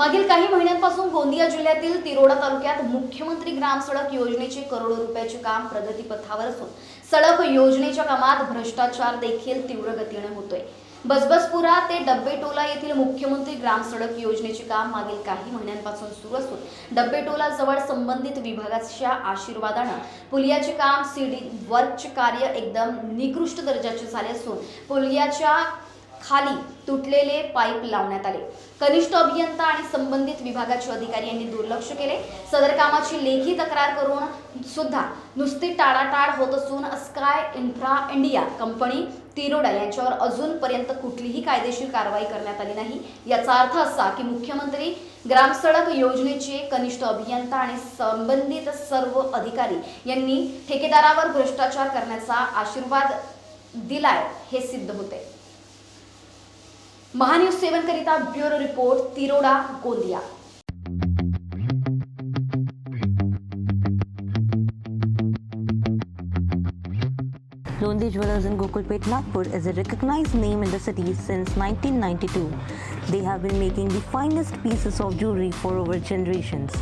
मागील काही महिन्यांपासून गोंदिया जिल्ह्यातील तिरोडा तालुक्यात मुख्यमंत्री ग्राम सडक योजनेचे करोडो रुपयाचे काम प्रगतीपथावर असून सडक योजनेच्या कामात भ्रष्टाचार देखील तीव्र गतीने होतोय. बसबसपुरा ते डब्बेटोला येथील मुख्यमंत्री ग्राम सडक योजनेचे काम मागील काही महिन्यांपासून सुरू असून डब्बेटोला जवळ संबंधित विभागाच्या आशीर्वादानं पुलियाचे काम सीडी वर्कचे कार्य एकदम निकृष्ट दर्जाचे झाले असून पुलियाच्या खाली तुटलेले पाईप लावण्यात आले. कनिष्ठ अभियंता आणि संबंधित विभागाचे अधिकारी यांनी दुर्लक्ष केले. सदर कामाची लेखी तक्रार करून सुद्धा नुसती टाळाटाळ होत असून sky infra India company Tiroda यांच्यावर अजूनपर्यंत कुठलीही कायदेशीर कारवाई करण्यात आली नाही. याचा अर्थ असा की मुख्यमंत्री ग्रामसडक योजनेचे कनिष्ठ अभियंता आणि संबंधित सर्व अधिकारी यांनी ठेकेदारावर भ्रष्टाचार करण्याचा आशीर्वाद दिलाय हे सिद्ध होते. महान्यूज सेवन करिता bureau report Tiroda Gondia Londi Jewelers in Gokulpet, Nagpur is a recognized name in the city since 1992. They have been making the finest pieces of jewelry for over generations.